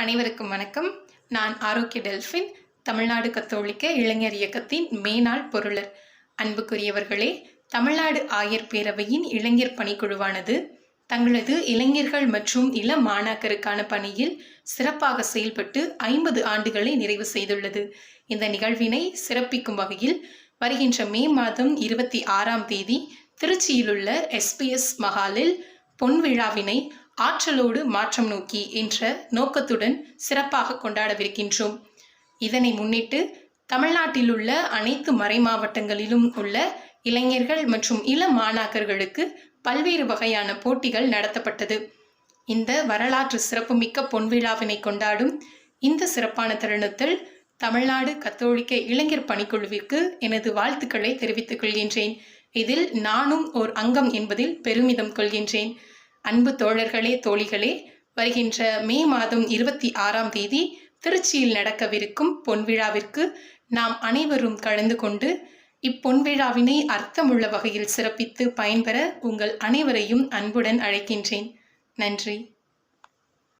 அனைவருக்கும் வணக்கம். நான் ஆரோக்கிய டெல்ஃபின் தமிழ்நாடு கத்தோலிக்க இளைஞர் இயக்கத்தின் மேனாள் பொருளர். அன்புக்குரியவர்களே தமிழ்நாடு ஆயர் பேரவையின் இளைஞர் பணிக்குழுவானது தங்களது இளைஞர்கள் மற்றும் இள மாணாக்கருக்கான பணியில் சிறப்பாக செயல்பட்டு ஐம்பது ஆண்டுகளை நிறைவு செய்துள்ளது. இந்த நிகழ்வினை சிறப்பிக்கும் வகையில் வருகின்ற மே மாதம் இருபத்தி ஆறாம் தேதி திருச்சியிலுள்ள எஸ்பிஎஸ் மஹாலில் பொன் விழாவினை ஆற்றலோடு மாற்றம் நோக்கி என்ற நோக்கத்துடன் சிறப்பாக கொண்டாடவிருக்கின்றோம். இதனை முன்னிட்டு தமிழ்நாட்டில் உள்ள அனைத்து மறை மாவட்டங்களிலும் உள்ள இளைஞர்கள் மற்றும் இள மாணாக்கர்களுக்கு பல்வேறு வகையான போட்டிகள் நடத்தப்பட்டது. இந்த வரலாற்று சிறப்புமிக்க பொன்விழாவினை கொண்டாடும் இந்த சிறப்பான தருணத்தில் தமிழ்நாடு கத்தோலிக்க இளைஞர் பணிக்குழுவிற்கு எனது வாழ்த்துக்களை தெரிவித்துக் கொள்கின்றேன். இதில் நானும் ஓர் அங்கம் என்பதில் பெருமிதம் கொள்கின்றேன். அன்பு தோழர்களே தோழிகளே வருகின்ற மே மாதம் இருபத்தி ஆறாம் தேதி திருச்சியில் நடக்கவிருக்கும் பொன்விழாவிற்கு நாம் அனைவரும் கலந்து கொண்டு இப்பொன்விழாவினை அர்த்தமுள்ள வகையில் சிறப்பித்து பயன்பெற உங்கள் அனைவரையும் அன்புடன் அழைக்கின்றேன். நன்றி.